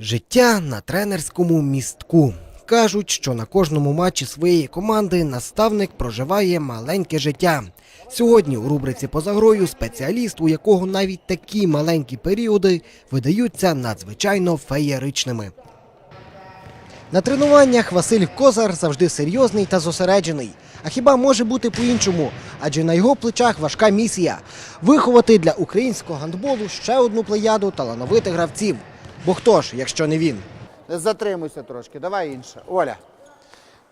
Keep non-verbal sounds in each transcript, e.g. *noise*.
Життя на тренерському містку. Кажуть, що на кожному матчі своєї команди наставник проживає маленьке життя. Сьогодні у рубриці поза грою спеціаліст, у якого навіть такі маленькі періоди видаються надзвичайно феєричними. На тренуваннях Василь Козар завжди серйозний та зосереджений. А хіба може бути по-іншому? Адже на його плечах важка місія виховати для українського гандболу ще одну плеяду талановитих гравців. Бо хто ж, якщо не він? Затримуйся трошки, давай інше. Оля.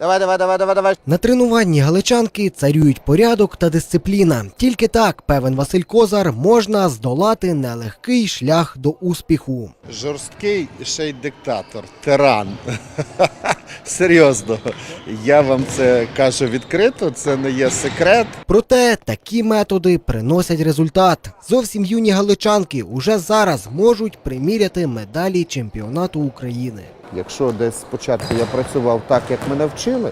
Давай, давай, давай, давай, давай. На тренуванні галичанки царюють порядок та дисципліна. Тільки так, певен Василь Козар, можна здолати нелегкий шлях до успіху. Жорсткий ще й диктатор, тиран. *laughs* Серйозно, я вам це кажу відкрито, це не є секрет. Проте такі методи приносять результат. Зовсім юні галичанки уже зараз можуть приміряти медалі чемпіонату України. Якщо десь спочатку я працював так, як мене вчили,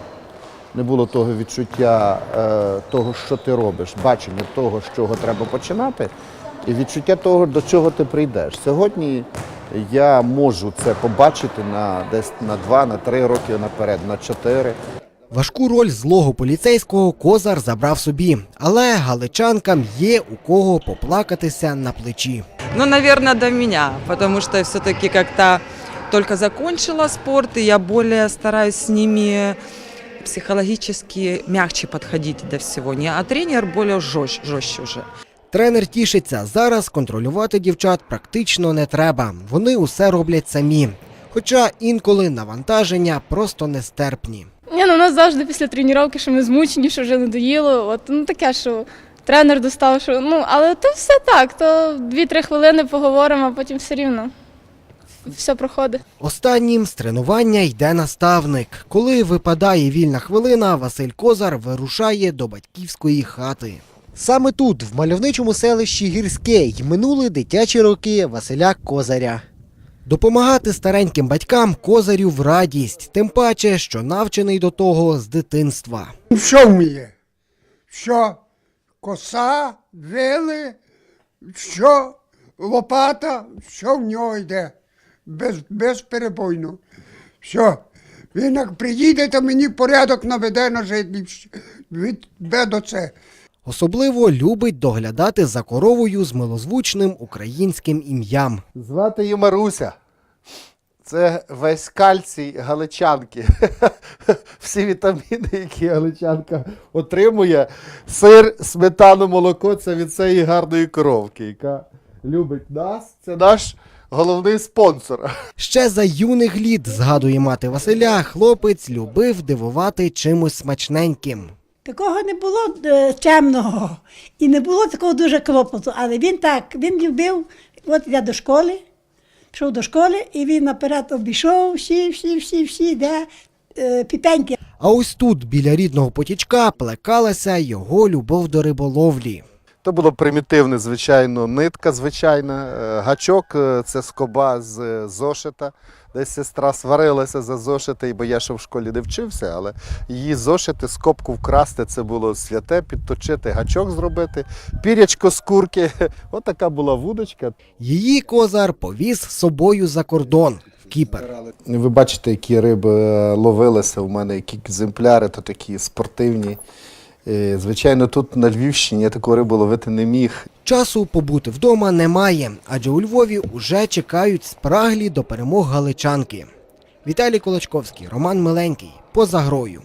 не було того відчуття е, того, що ти робиш, бачення того, з чого треба починати, і відчуття того, до чого ти прийдеш. Сьогодні я можу це побачити на десь на два, на три роки наперед, на чотири. Важку роль злого поліцейського Козар забрав собі, але галичанкам є у кого поплакатися на плечі. Ну, наверное, до меня, потому что все-таки как-то только закончила спорт, и я более стараюсь с ними психологически мягче подходить до всего. Не, а тренер более жестче, жестче уже. Тренер тішиться, зараз контролювати дівчат практично не треба. Вони усе роблять самі. Хоча інколи навантаження просто нестерпні. Ні, ну у нас завжди після тренування, що ми змучені, що вже надоїло. От ну таке, що тренер достав, що ну, але то все так, то 2-3 хвилини поговоримо, а потім все рівно. Все проходить. Останнім з тренування йде наставник. Коли випадає вільна хвилина, Василь Козар вирушає до батьківської хати. Саме тут, в мальовничому селищі Гірське, й минули дитячі роки Василя Козаря. Допомагати стареньким батькам Козарю в радість, тим паче, що навчений до того з дитинства. Що вміє? Що коса, вили, що лопата, що в нього йде. Без, безперебойно. Все. Він як приїде, то мені порядок наведе на житлі. Від Б до С. Особливо любить доглядати за коровою з милозвучним українським ім'ям. Звати її Маруся. Це весь кальцій галичанки. *laughs* Всі вітаміни, які галичанка отримує. Сир, сметану, молоко це від цієї гарної коровки, яка любить нас. Це наш головний спонсор. *laughs* Ще за юних літ, згадує мати Василя, хлопець любив дивувати чимось смачненьким. Такого не було чемного темного і не було такого дуже клопоту. Але він так, він любив, от я до школи, пішов до школи, і він наперед обійшов всі, всі, всі, всі, де е, піпеньки. А ось тут, біля рідного потічка, плекалася його любов до риболовлі. То було примітивне, звичайно, нитка звичайна, е, гачок е, це скоба з е, зошита. Десь сестра сварилася за зошити, бо я ще в школі не вчився, але її зошити, скобку вкрасти це було святе, підточити, гачок зробити, пірячко з курки. *laughs* Така була вудочка. Її козар повіз з собою за кордон Кіпер. Ви бачите, які риби ловилися у мене, які екземпляри, то такі спортивні. Е, Звичайно, тут на Львівщині я таку рибу ловити не міг. Часу побути вдома немає, адже у Львові уже чекають спраглі до перемог галичанки. Віталій Колочковський, Роман Миленький. Поза грою.